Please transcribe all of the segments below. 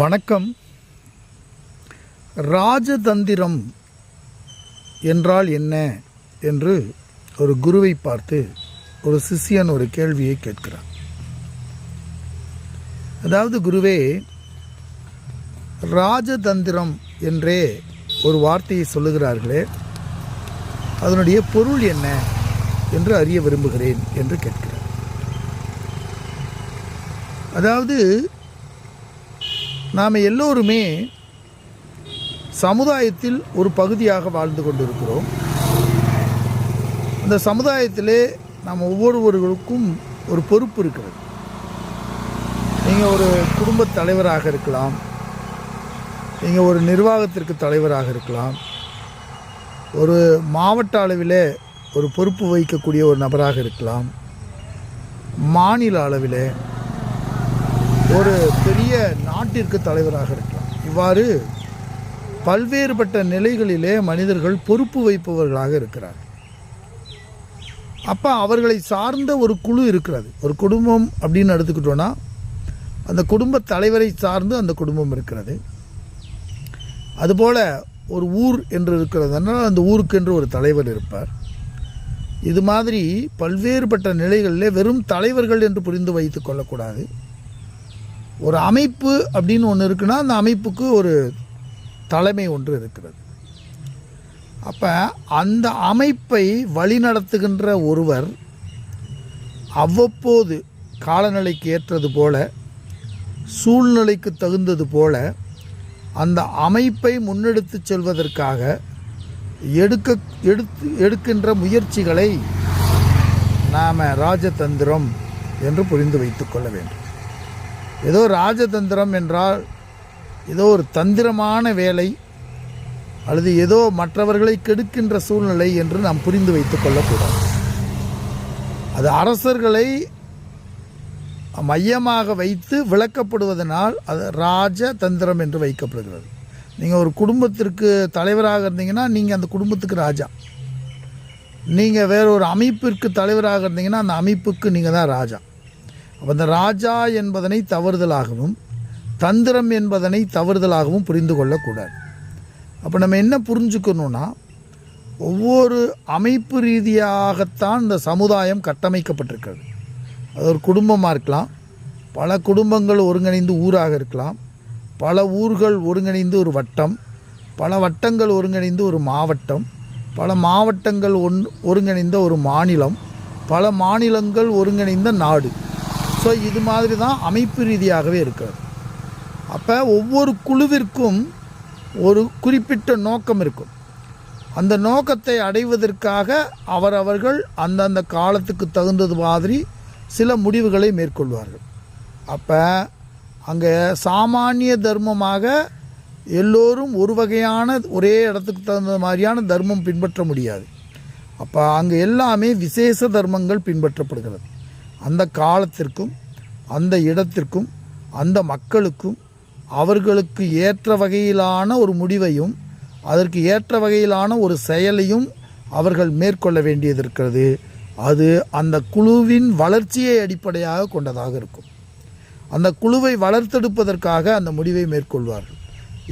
வணக்கம். ராஜதந்திரம் என்றால் என்ன என்று ஒரு குருவை பார்த்து ஒரு சிஷ்யன் ஒரு கேள்வியை கேட்கிறான். அதாவது குருவே ராஜதந்திரம் என்றே ஒரு வார்த்தையை சொல்லுகிறார்களே அதனுடைய பொருள் என்ன என்று அறிய விரும்புகிறேன் என்று கேட்கிறார். அதாவது நாம் எல்லோருமே சமுதாயத்தில் ஒரு பகுதியாக வாழ்ந்து கொண்டிருக்கிறோம். அந்த சமுதாயத்திலே நாம் ஒவ்வொருவர்களுக்கும் ஒரு பொறுப்பு இருக்கிறது. நீங்கள் ஒரு குடும்பத் தலைவராக இருக்கலாம். நீங்கள் ஒரு நிர்வாகத்திற்கு தலைவராக இருக்கலாம். ஒரு மாவட்ட அளவில் ஒரு பொறுப்பு வகிக்கக்கூடிய ஒரு நபராக இருக்கலாம். மாநில அளவில் ஒரு பெரிய நாட்டிற்கு தலைவராக இருக்கலாம். இவ்வாறு பல்வேறுபட்ட நிலைகளிலே மனிதர்கள் பொறுப்பு வைப்பவர்களாக இருக்கிறார். அப்போ அவர்களை சார்ந்த ஒரு குழு இருக்கிறது. ஒரு குடும்பம் அப்படின்னு எடுத்துக்கிட்டோன்னா அந்த குடும்ப தலைவரை சார்ந்து அந்த குடும்பம் இருக்கிறது. அதுபோல் ஒரு ஊர் என்று இருக்கிறதுனால அந்த ஊருக்கென்று ஒரு தலைவர் இருப்பார். இது மாதிரி பல்வேறுபட்ட நிலைகளிலே வெறும் தலைவர்கள் என்று புரிந்து வைத்து கொள்ளக்கூடாது. ஒரு அமைப்பு அப்படின்னு ஒன்று இருக்குன்னா அந்த அமைப்புக்கு ஒரு தலைமை ஒன்று இருக்கிறது. அப்போ அந்த அமைப்பை வழிநடத்துகின்ற ஒருவர் அவ்வப்போது காலநிலைக்கு ஏற்றது போல சூழ்நிலைக்கு தகுந்தது போல அந்த அமைப்பை முன்னெடுத்து செல்வதற்காக எடுக்க எடுத்து எடுக்கின்ற முயற்சிகளை நாம் ராஜதந்திரம் என்று புரிந்து வைத்துக்கொள்ள வேண்டும். ஏதோ ராஜதந்திரம் என்றால் ஏதோ ஒரு தந்திரமான வேலை அல்லது ஏதோ மற்றவர்களை கெடுக்கின்ற சூழ்நிலை என்று நாம் புரிந்து வைத்துக் கொள்ளக்கூடாது. அது அரசர்களை மையமாக வைத்து விளக்கப்படுவதனால் அது ராஜதந்திரம் என்று வைக்கப்படுகிறது. நீங்கள் ஒரு குடும்பத்திற்கு தலைவராக இருந்தீங்கன்னா நீங்கள் அந்த குடும்பத்துக்கு ராஜா. நீங்கள் வேற ஒரு அமைப்பிற்கு தலைவராக இருந்தீங்கன்னா அந்த அமைப்புக்கு நீங்கள் தான் ராஜா. அந்த ராஜா என்பதனை தவறுதலாகவும் தந்திரம் என்பதனை தவறுதலாகவும் புரிந்து கொள்ளக்கூடாது. அப்போ நம்ம என்ன புரிஞ்சுக்கணுன்னா ஒவ்வொரு அமைப்பு ரீதியாகத்தான் இந்த சமுதாயம் கட்டமைக்கப்பட்டிருக்கிறது. அது ஒரு குடும்பமாக இருக்கலாம் பல குடும்பங்கள் ஒருங்கிணைந்து ஊராக இருக்கலாம் பல ஊர்கள் ஒருங்கிணைந்து ஒரு வட்டம் பல வட்டங்கள் ஒருங்கிணைந்து ஒரு மாவட்டம் பல மாவட்டங்கள் ஒன் ஒருங்கிணைந்த ஒரு மாநிலம் பல மாநிலங்கள் ஒருங்கிணைந்த நாடு. ஸோ இது மாதிரி தான் அமைப்பு ரீதியாகவே இருக்கிறது. அப்போ ஒவ்வொரு குழுவிற்கும் ஒரு குறிப்பிட்ட நோக்கம் இருக்கும். அந்த நோக்கத்தை அடைவதற்காக அவரவர்கள் அந்தந்த காலத்துக்கு தகுந்தது மாதிரி சில முடிவுகளை மேற்கொள்வார்கள். அப்போ அங்கே சாமானிய தர்மமாக எல்லோரும் ஒரு வகையான ஒரே இடத்துக்கு தகுந்த மாதிரியான தர்மம் பின்பற்ற முடியாது. அப்போ அங்கே எல்லாமே விசேஷ தர்மங்கள் பின்பற்றப்படுகிறது. அந்த காலத்திற்கும் அந்த இடத்திற்கும் அந்த மக்களுக்கும் அவர்களுக்கு ஏற்ற வகையிலான ஒரு முடிவையும் அதற்கு ஏற்ற வகையிலான ஒரு செயலையும் அவர்கள் மேற்கொள்ள வேண்டியது இருக்கிறது அது அந்த குழுவின் வளர்ச்சியை அடிப்படையாக கொண்டதாக இருக்கும். அந்த குழுவை வளர்த்தெடுப்பதற்காக அந்த முடிவை மேற்கொள்வார்கள்.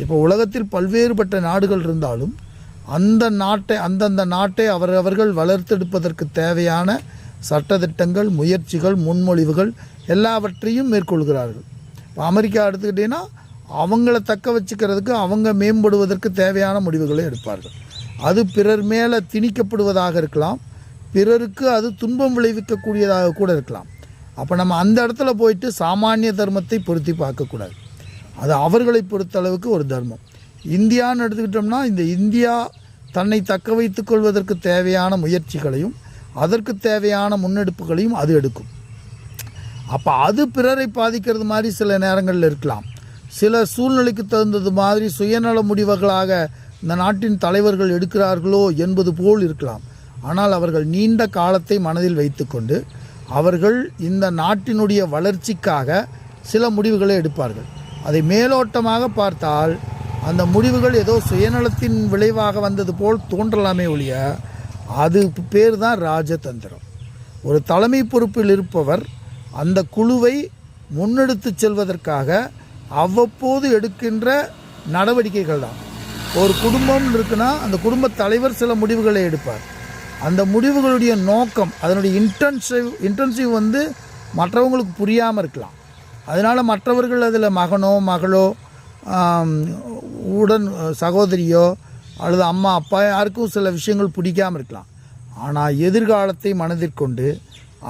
இப்போ உலகத்தில் பல்வேறுபட்ட நாடுகள் இருந்தாலும் அந்த நாட்டை அந்தந்த நாட்டை அவரவர்கள் வளர்த்தெடுப்பதற்கு தேவையான சட்டத்திட்டங்கள் முயற்சிகள் முன்மொழிவுகள் எல்லாவற்றையும் மேற்கொள்கிறார்கள். இப்போ அமெரிக்கா எடுத்துக்கிட்டிங்கன்னா அவங்கள தக்க வச்சுக்கிறதுக்கு அவங்க மேம்படுவதற்கு தேவையான முடிவுகளை எடுப்பார்கள். அது பிறர் மேலே திணிக்கப்படுவதாக இருக்கலாம். பிறருக்கு அது துன்பம் விளைவிக்கக்கூடியதாக கூட இருக்கலாம். அப்போ நம்ம அந்த இடத்துல போயிட்டு சாமானிய தர்மத்தை பொருத்தி பார்க்கக்கூடாது. அது அவர்களை பொறுத்த அளவுக்கு ஒரு தர்மம். இந்தியான்னு எடுத்துக்கிட்டோம்னா இந்த இந்தியா தன்னை தக்க வைத்துக் கொள்வதற்கு தேவையான முயற்சிகளையும் அதற்கு தேவையான முன்னெடுப்புகளையும் அது எடுக்கும். அப்போ அது பிறரை பாதிக்கிறது மாதிரி சில நேரங்களில் இருக்கலாம். சில சூழ்நிலைக்கு தகுந்தது மாதிரி சுயநல முடிவுகளாக இந்த நாட்டின் தலைவர்கள் எடுக்கிறார்களோ என்பது போல் இருக்கலாம். ஆனால் அவர்கள் நீண்ட காலத்தை மனதில் வைத்துக்கொண்டு அவர்கள் இந்த நாட்டினுடைய வளர்ச்சிக்காக சில முடிவுகளை எடுப்பார்கள். அதை மேலோட்டமாக பார்த்தால் அந்த முடிவுகள் ஏதோ சுயநலத்தின் விளைவாக வந்தது போல் தோன்றலாமே ஒழிய அது பேர் தான் ராஜதந்திரம். ஒரு தலைமை பொறுப்பில் இருப்பவர் அந்த குழுவை முன்னெடுத்து செல்வதற்காக அவ்வப்போது எடுக்கின்ற நடவடிக்கைகள் தான். ஒரு குடும்பம் இருக்குன்னா அந்த குடும்ப தலைவர் சில முடிவுகளை எடுப்பார். அந்த முடிவுகளுடைய நோக்கம் அதனுடைய இன்டென்சிவ் இன்டென்சிவ் வந்து மற்றவங்களுக்கு புரியாமல் இருக்கலாம். அதனால் மற்றவர்கள் அதில் மகனோ மகளோ உடன் சகோதரியோ அல்லது அம்மா அப்பா யாருக்கும் சில விஷயங்கள் பிடிக்காமல் இருக்கலாம். ஆனால் எதிர்காலத்தை மனதிற்கொண்டு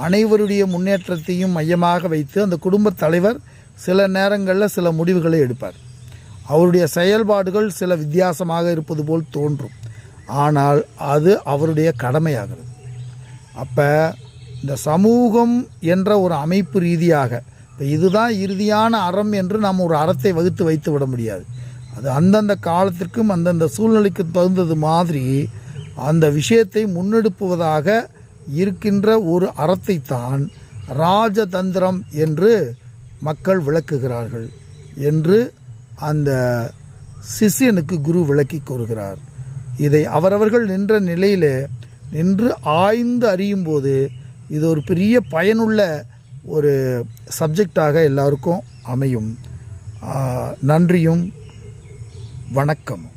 அனைவருடைய முன்னேற்றத்தையும் மையமாக வைத்து அந்த குடும்பத் தலைவர் சில நேரங்களில் சில முடிவுகளை எடுப்பார். அவருடைய செயல்பாடுகள் சில வித்தியாசமாக இருப்பது போல் தோன்றும். ஆனால் அது அவருடைய கடமையாகிறது. அப்போ இந்த சமூகம் என்ற ஒரு அமைப்பு ரீதியாக இப்போ இதுதான் இறுதியான அறம் என்று நாம் ஒரு அறத்தை வகுத்து வைத்து விட முடியாது. அது அந்தந்த காலத்திற்கும் அந்தந்த சூழ்நிலைக்கு தகுந்தது மாதிரி அந்த விஷயத்தை முன்னெடுப்புவதாக இருக்கின்ற ஒரு அறத்தை தான் ராஜதந்திரம் என்று மக்கள் விளக்குகிறார்கள் என்று அந்த சிஷியனுக்கு குரு விளக்கி கூறுகிறார். இதை அவரவர்கள் நின்ற நிலையிலே நின்று ஆய்ந்து அறியும் போது இது ஒரு பெரிய பயனுள்ள ஒரு சப்ஜெக்டாக எல்லாருக்கும் அமையும். நன்றியும் வணக்கம்.